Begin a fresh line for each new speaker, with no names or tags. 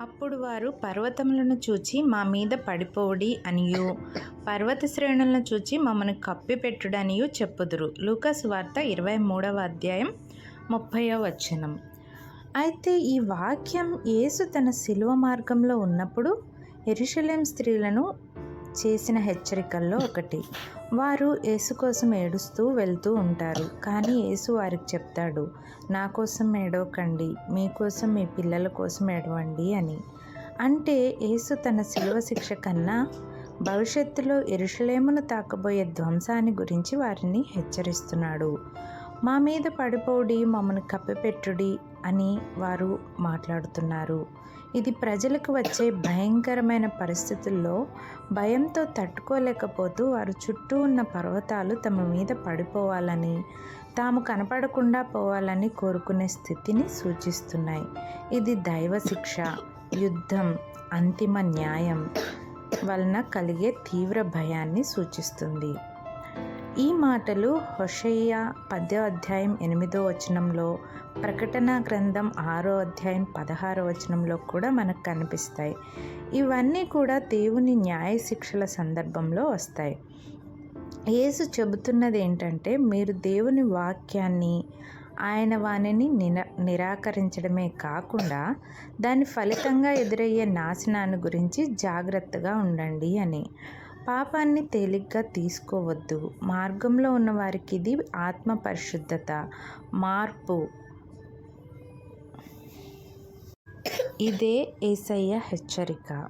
అప్పుడు వారు పర్వతములను చూచి మా మీద పడిపోవుడి అనియు. పర్వత శ్రేణులను చూచి మమ్మను కప్పిపెట్టుడనియు చెప్పుదురు. లూకస్ వార్త ఇరవై మూడవ అధ్యాయం ముప్పయో వచనం. అయితే ఈ వాక్యం యేసు తన శిలువ మార్గంలో ఉన్నప్పుడు ఎరుషలేం స్త్రీలను చేసిన హెచ్చరికల్లో ఒకటి. వారు యేసు కోసం ఏడుస్తూ వెళ్తూ ఉంటారు. కానీ యేసు వారికి చెప్తాడు నా కోసం ఏడవకండి మీకోసం మీ పిల్లల కోసం ఏడవండి అని. అంటే యేసు తన శిలువ శిక్ష కన్నా భవిష్యత్తులో ఎరుషలేమును తాకబోయే ధ్వంసాన్ని గురించి వారిని హెచ్చరిస్తున్నాడు. మా మీద పడిపోడి మమ్మల్ని కప్పిపెట్టుడి అని వారు మాట్లాడుతున్నారు. ఇది ప్రజలకు వచ్చే భయంకరమైన పరిస్థితుల్లో భయంతో తట్టుకోలేకపోతూ వారు చుట్టూ ఉన్న పర్వతాలు తమ మీద పడిపోవాలని తాము కనపడకుండా పోవాలని కోరుకునే స్థితిని సూచిస్తున్నాయి. ఇది దైవ శిక్ష యుద్ధం అంతిమ న్యాయం వలన కలిగే తీవ్ర భయాన్ని సూచిస్తుంది. ఈ మాటలు హొషయ్య పదో అధ్యాయం ఎనిమిదో వచనంలో ప్రకటన గ్రంథం ఆరో అధ్యాయం పదహారో వచనంలో కూడా మనకు కనిపిస్తాయి. ఇవన్నీ కూడా దేవుని న్యాయ శిక్షల సందర్భంలో వస్తాయి. యేసు చెబుతున్నది ఏంటంటే మీరు దేవుని వాక్యాన్ని ఆయన వాణిని నిరా నిరాకరించడమే కాకుండా దాని ఫలితంగా ఎదురయ్యే నాశనాన్ని గురించి జాగ్రత్తగా ఉండండి అని. పాపాన్ని తేలిగ్గా తీసుకోవద్దు. మార్గంలో ఉన్నవారికి ఇది ఆత్మ పరిశుద్ధత మార్పు. ఇదే ఏసయ్య హెచ్చరిక.